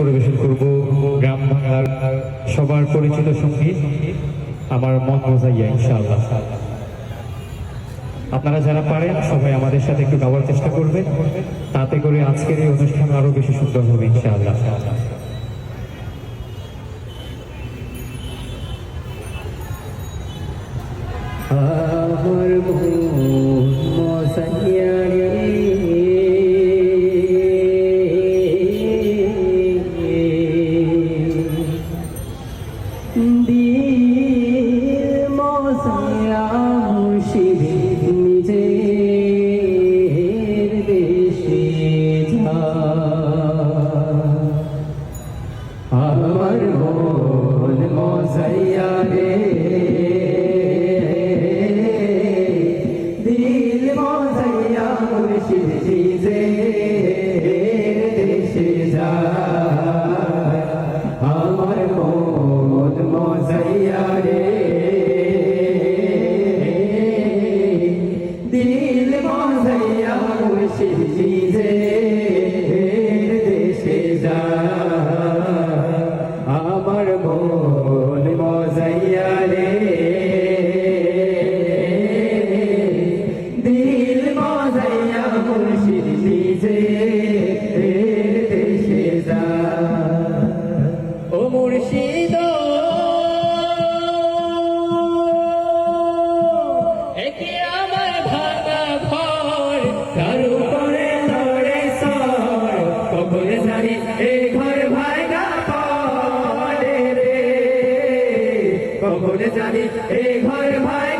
পরিবেশন করব গ্রাম বাংলার সবার পরিচিত সংগীত, আমার মন বোঝাইয়া ইনশাআল্লাহ। আপনারা যারা পারেন, সবাই আমাদের সাথে একটু গাওয়ার চেষ্টা করবেন। তাতে করে আজকের এই অনুষ্ঠান আরও বেশি সুন্দর হবে, ইনশাআল্লাহ। আমার মন মোসাইয়া ভুলে যাবি এই ঘর ভাঙা পড়ে রে। কখন যাবি এই ঘর ভাই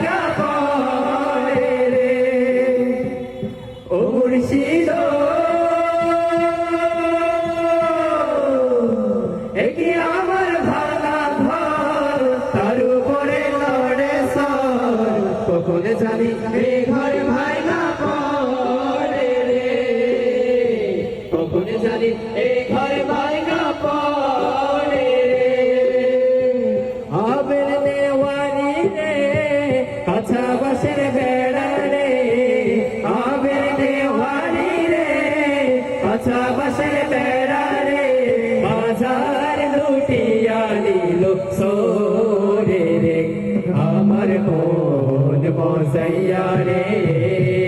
আমার বোন বসাইয়া রে।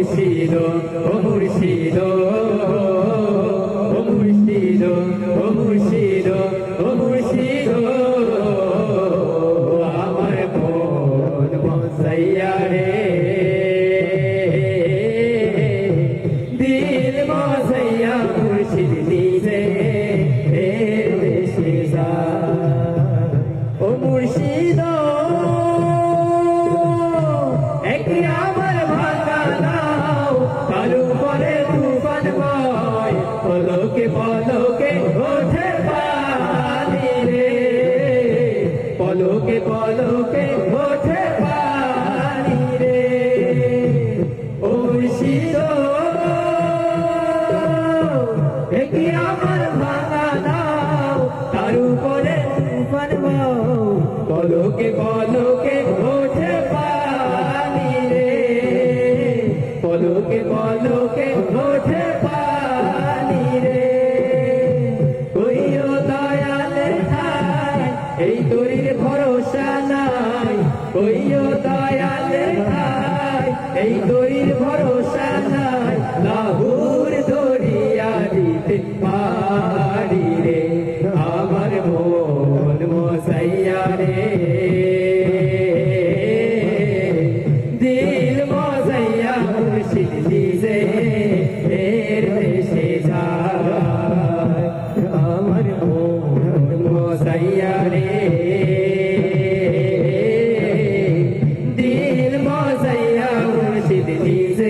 মুর্শিদ ও মুর্শিদ লোকে পলকে ওঠে পানি রে। পলকে পলকে ওঠে পানি রে। কইও দয়ালে হাই এই তোরির ভরসা নাই। কইও দয়ালে হাই এই তোরির ভরসা নাই। লাহুর দরিয়া দিতে পারি রে। আমার মন মোসাইয়া রে। Easy.